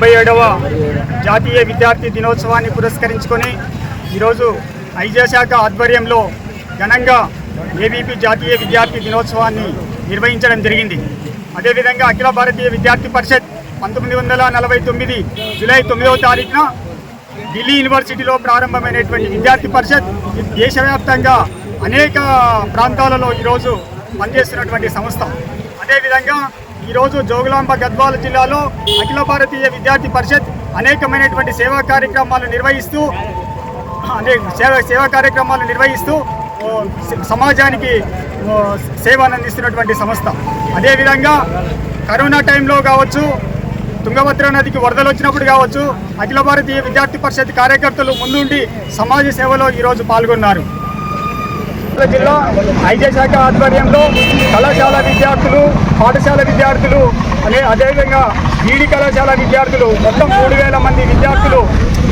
డెబ్బై ఏడవ జాతీయ విద్యార్థి దినోత్సవాన్ని పురస్కరించుకొని ఈరోజు ఐజా శాఖ ఆధ్వర్యంలో ఘనంగా ఏబీపీ జాతీయ విద్యార్థి దినోత్సవాన్ని నిర్వహించడం జరిగింది. అదేవిధంగా అఖిల భారతీయ విద్యార్థి పరిషత్ పంతొమ్మిది వందల నలభై తొమ్మిది జూలై తొమ్మిదవ తారీఖున ఢిల్లీ యూనివర్సిటీలో ప్రారంభమైనటువంటి విద్యార్థి పరిషత్ దేశవ్యాప్తంగా అనేక ప్రాంతాలలో ఈరోజు పనిచేస్తున్నటువంటి సంస్థ. అదేవిధంగా ఈరోజు జోగులాంబ గద్వాల జిల్లాలో అఖిల భారతీయ విద్యార్థి పరిషత్ అనేకమైనటువంటి సేవా కార్యక్రమాలు నిర్వహిస్తూ అనేక సేవ సేవా కార్యక్రమాలు నిర్వహిస్తూ సమాజానికి సేవను అందిస్తున్నటువంటి సంస్థ. అదేవిధంగా కరోనా టైంలో కావచ్చు తుంగభద్ర నదికి వరదలు వచ్చినప్పుడు కావచ్చు అఖిల భారతీయ విద్యార్థి పరిషత్ కార్యకర్తలు ముందుండి సమాజ సేవలో ఈరోజు పాల్గొన్నారు. జిల్లా ఐటీ శాఖ ఆధ్వర్యంలో కళాశాల విద్యార్థులు పాఠశాల విద్యార్థులు అనే అదేవిధంగా ఈడి కళాశాల విద్యార్థులు మొత్తం మూడు వేల మంది విద్యార్థులు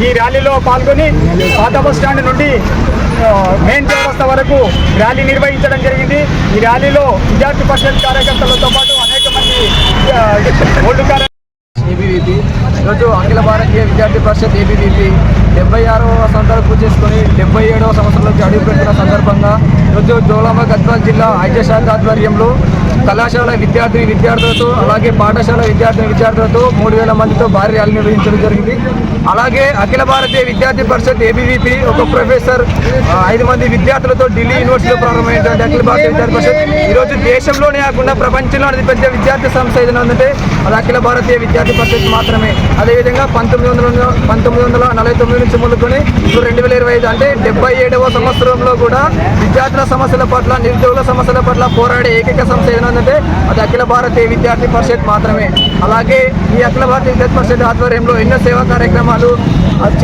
ఈ ర్యాలీలో పాల్గొని పాత బస్ స్టాండ్ నుండి మెయిన్ చౌరస్తా వరకు ర్యాలీ నిర్వహించడం జరిగింది. ఈ ర్యాలీలో విద్యార్థి పరిషత్ కార్యకర్తలతో పాటు అనేక మంది ఆ, ఓల్డ్ కార్య ఏబీవీపీ. ఈరోజు అఖిల భారతీయ విద్యార్థి పరిషత్ ఏబీవీపీ. డెబ్బై ఆరవ సంవత్సరాలు పూర్తి చేసుకొని డెబ్బై ఏడవ సంవత్సరంలోకి అడుగుపెట్టిన సందర్భంగా ఈరోజు జోలామ గద్వాల్ జిల్లా ఐక్య శాఖ ఆధ్వర్యంలో కళాశాల విద్యార్థి విద్యార్థులతో అలాగే పాఠశాల విద్యార్థి విద్యార్థులతో మూడు వేల మందితో భారీ ర్యాలీ నిర్వహించడం జరిగింది. అలాగే అఖిల భారతీయ విద్యార్థి పరిషత్ ఏబీవీపీ ఒక ప్రొఫెసర్ ఐదు మంది విద్యార్థులతో ఢిల్లీ యూనివర్సిటీలో ప్రారంభమైనటువంటి అఖిల భారతీయ విద్యార్థి పరిషత్. ఈరోజు దేశంలోనే కాకుండా ప్రపంచంలో అతిపెద్ద విద్యార్థి సంస్థ ఏదైనా ఉందంటే అది అఖిల భారతీయ విద్యార్థి పరిషత్ మాత్రమే. అదేవిధంగా పంతొమ్మిది వందల పంతొమ్మిది వందల నలభై తొమ్మిది నుంచి మొదలుకొని ఇప్పుడు రెండు వేల ఇరవై ఐదు అంటే డెబ్బై ఏడవ సంవత్సరంలో కూడా విద్యార్థుల సమస్యల పట్ల నిరుద్యోగుల సమస్యల పట్ల పోరాడే ఏకైక సంస్థ ఏదైనా ఏంటంటే అది అఖిల భారతీయ విద్యార్థి పరిషత్ మాత్రమే. అలాగే ఈ అఖిల భారతీయ విద్యార్థి పరిషత్ ఆధ్వర్యంలో ఎన్నో సేవా కార్యక్రమాలు